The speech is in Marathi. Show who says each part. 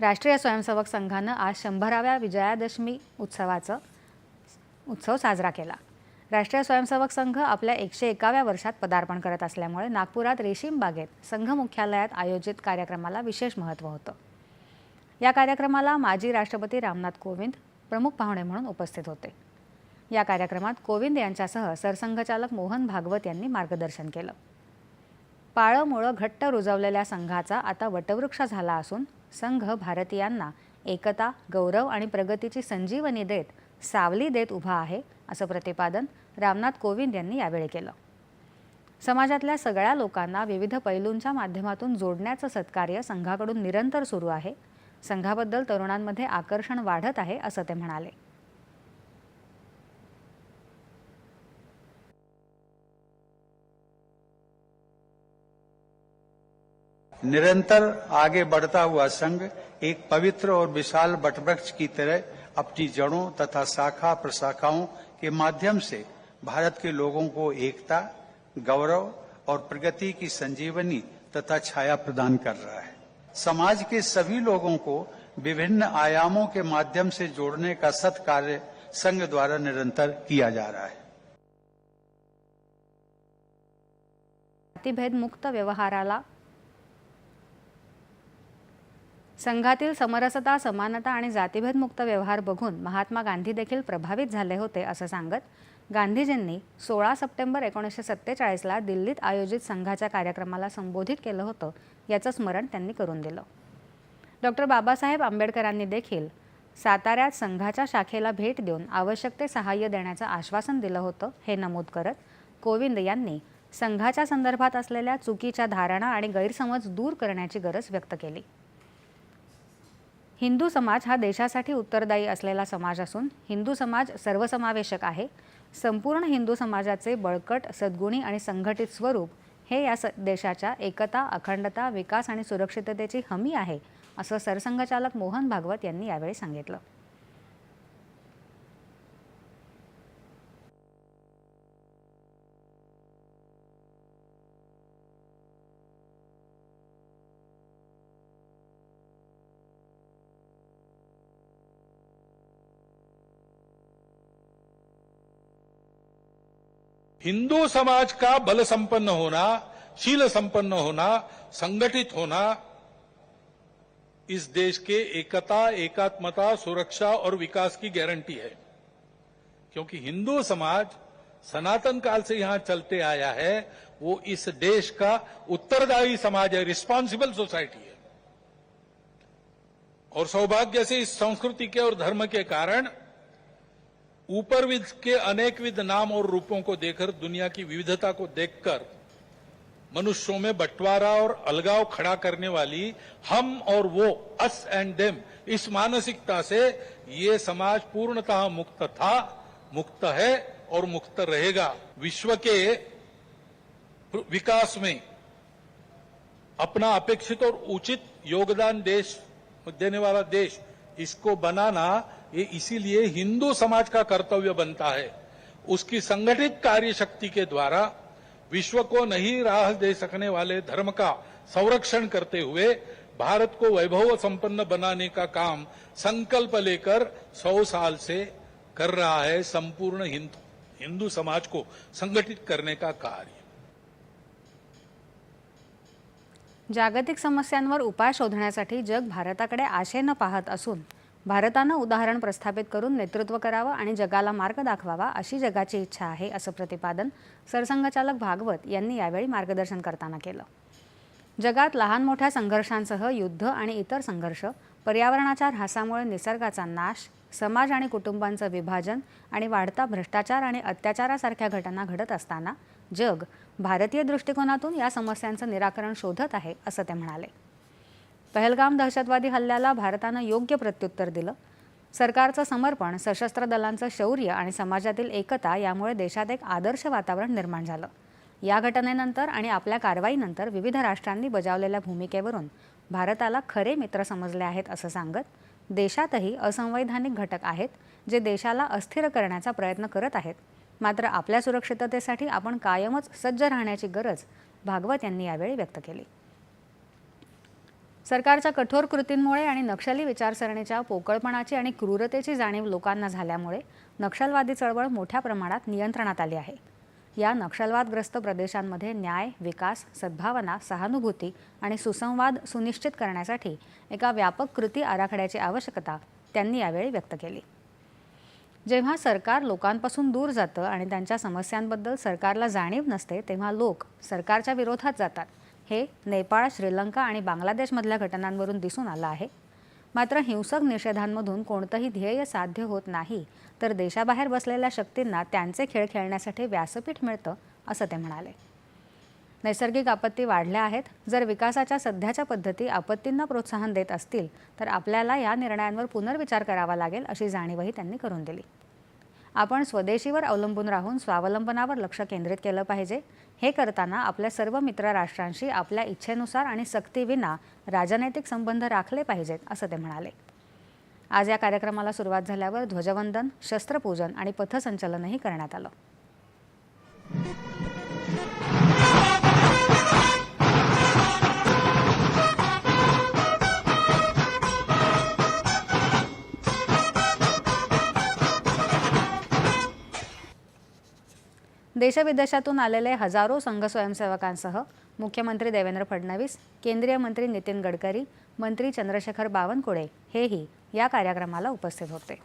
Speaker 1: राष्ट्रीय स्वयंसेवक संघानं आज शंभराव्या विजयादशमी उत्सवाचं उत्सव साजरा केला. राष्ट्रीय स्वयंसेवक संघ आपल्या एकशे एकाव्या वर्षात पदार्पण करत असल्यामुळे नागपुरात रेशीम बागेत संघ मुख्यालयात आयोजित कार्यक्रमाला विशेष महत्त्व होतं. या कार्यक्रमाला माजी राष्ट्रपती रामनाथ कोविंद प्रमुख पाहुणे म्हणून उपस्थित होते. या कार्यक्रमात कोविंद यांच्यासह सरसंघचालक मोहन भागवत यांनी मार्गदर्शन केलं. पाळंमुळं घट्ट रुजवलेल्या संघाचा आता वटवृक्ष झाला असून संघ भारतीयांना एकता गौरव आणि प्रगतीची संजीवनी देत सावली देत उभा आहे असं प्रतिपादन रामनाथ कोविंद यांनी यावेळी केलं. समाजातल्या सगळ्या लोकांना विविध पैलूंच्या माध्यमातून जोडण्याचं सत्कार्य संघाकडून निरंतर सुरू आहे. संघाबद्दल तरुणांमध्ये आकर्षण वाढत आहे असं ते म्हणाले.
Speaker 2: निरंतर आगे बढ़ता हुआ संघ एक पवित्र और विशाल वटवृक्ष की तरह अपनी जड़ों तथा शाखा प्रशाखाओं के माध्यम से भारत के लोगों को एकता, गौरव और प्रगति की संजीवनी तथा छाया प्रदान कर रहा है। समाज के सभी लोगों को विभिन्न आयामों के माध्यम से जोड़ने का सत्कार्य संघ द्वारा निरंतर किया जा रहा है।
Speaker 1: जातीभेद मुक्त व्यवहाराला संघातील समरसता समानता आणि जातीभेद मुक्त व्यवहार बघून महात्मा गांधी देखील प्रभावित झाले होते असं सांगत गांधीजींनी सोळा सप्टेंबर एकोणीसशे सत्तेचाळीसला दिल्लीत आयोजित संघाच्या कार्यक्रमाला संबोधित केलं होतं. याचं स्मरण त्यांनी करून दिलं. डॉक्टर बाबासाहेब आंबेडकरांनी देखील साताऱ्यात संघाच्या शाखेला भेट देऊन आवश्यक ते सहाय्य देण्याचं आश्वासन दिलं होतं हे नमूद करत कोविंद यांनी संघाच्या संदर्भात असलेल्या चुकीच्या धारणा आणि गैरसमज दूर करण्याची गरज व्यक्त केली. हिंदू समाज हा देशासाठी उत्तरदायी असलेला समाज असून हिंदू समाज सर्वसमावेशक आहे. संपूर्ण हिंदू समाजाचे बळकट सद्गुणी आणि संघटित स्वरूप हे या स देशाच्या एकता अखंडता विकास आणि सुरक्षिततेची हमी आहे असं सरसंघचालक मोहन भागवत यांनी यावेळी सांगितलं.
Speaker 3: हिंदू समाज का बल संपन्न होना, शील संपन्न होना, संगठित होना, इस देश के एकता, एकात्मता, सुरक्षा और विकास की गारंटी है। क्योंकि हिंदू समाज सनातन काल से यहाँ चलते आया है, वो इस देश का उत्तरदायी समाज है रिस्पॉन्सिबल सोसाइटी है। और सौभाग्य से इस संस्कृति के और धर्म के कारण ऊपरविद के अनेकविध नाम और रूपों को देखकर, दुनिया की विविधता को देखकर, मनुष्यों में बंटवारा और अलगाव खड़ा करने वाली हम और वो अस एंड देम इस मानसिकता से ये समाज पूर्णतः मुक्त था, मुक्त है और मुक्त रहेगा। विश्व के विकास में अपना अपेक्षित और उचित योगदान देश, देने वाला देश इसको बनाना, ये इसीलिए हिंदू समाज का कर्तव्य बनता है। उसकी संगठित कार्य शक्ति के द्वारा विश्व को नहीं राह दे सकने वाले धर्म का संरक्षण करते हुए भारत को वैभव संपन्न बनाने का काम संकल्प लेकर सौ साल से कर रहा है संपूर्ण हिंदू हिंदू समाज को संगठित करने का कार्य।
Speaker 1: जागतिक समस्यांवर उपाय शोधण्यासाठी जग भारताकडे आशेनं पाहत असून भारतानं उदाहरण प्रस्थापित करून नेतृत्व करावं आणि जगाला मार्ग दाखवावा अशी जगाची इच्छा आहे असं प्रतिपादन सरसंघचालक भागवत यांनी यावेळी मार्गदर्शन करताना केलं. जगात लहान मोठ्या संघर्षांसह युद्ध आणि इतर संघर्ष पर्यावरणाच्या ऱ्हासामुळे निसर्गाचा नाश समाज आणि कुटुंबांचं विभाजन आणि वाढता भ्रष्टाचार आणि अत्याचारासारख्या घटना घडत असताना जग भारतीय दृष्टिकोनातून या समस्यांचं निराकरण शोधत आहे असं ते म्हणाले. पहलगाम दहशतवादी हल्ल्याला भारतानं योग्य प्रत्युत्तर दिलं. सरकारचं समर्पण सशस्त्र दलांचं शौर्य आणि समाजातील एकता यामुळे देशात एक आदर्श वातावरण निर्माण झालं. या घटनेनंतर आणि आपल्या कारवाईनंतर विविध राष्ट्रांनी बजावलेल्या भूमिकेवरून भारताला खरे मित्र समजले आहेत असं सांगत देशातही असंवैधानिक घटक आहेत जे देशाला अस्थिर करण्याचा प्रयत्न करत आहेत. मात्र आपल्या सुरक्षिततेसाठी आपण कायमच सज्ज राहण्याची गरज भागवत यांनी यावेळी व्यक्त केली. सरकारच्या कठोर कृतींमुळे आणि नक्षली विचारसरणीच्या पोकळपणाची आणि क्रूरतेची जाणीव लोकांना झाल्यामुळे नक्षलवादी चळवळ मोठ्या प्रमाणात नियंत्रणात आली आहे. या नक्षलवादग्रस्त प्रदेशांमध्ये न्याय विकास सद्भावना सहानुभूती आणि सुसंवाद सुनिश्चित करण्यासाठी एका व्यापक कृती आराखड्याची आवश्यकता त्यांनी यावेळी व्यक्त केली. जेव्हा सरकार लोकांपासून दूर जातं आणि त्यांच्या समस्यांबद्दल सरकारला जाणीव नसते तेव्हा लोक सरकारच्या विरोधात जातात. हे नेपाळ श्रीलंका आणि बांगलादेशमधल्या घटनांवरून दिसून आलं आहे. मात्र हिंसक निषेधांमधून कोणतंही ध्येय साध्य होत नाही तर देशाबाहेर बसलेल्या शक्तींना त्यांचे खेळ खेळण्यासाठी व्यासपीठ मिळतं असं ते म्हणाले. नैसर्गिक आपत्ती वाढल्या आहेत. जर विकासाच्या सध्याच्या पद्धती आपत्तींना प्रोत्साहन देत असतील तर आपल्याला या निर्णयांवर पुनर्विचार करावा लागेल अशी जाणीवही त्यांनी करून दिली. आपण स्वदेशीवर अवलंबून राहून स्वावलंबनावर लक्ष केंद्रित केलं पाहिजे. हे करताना आपल्या सर्व मित्र राष्ट्रांशी आपल्या इच्छेनुसार आणि सक्तीविना राजनैतिक संबंध राखले पाहिजेत असं ते म्हणाले. आज या कार्यक्रमाला सुरुवात झाल्यावर ध्वजवंदन शस्त्रपूजन आणि पथसंचलनही करण्यात आलं. देशविदेशातून आलेले हजारो संघ स्वयंसेवकांसह मुख्यमंत्री देवेंद्र फडणवीस केंद्रीय मंत्री नितीन गडकरी मंत्री चंद्रशेखर बावनकुळे हेही या कार्यक्रमाला उपस्थित होते.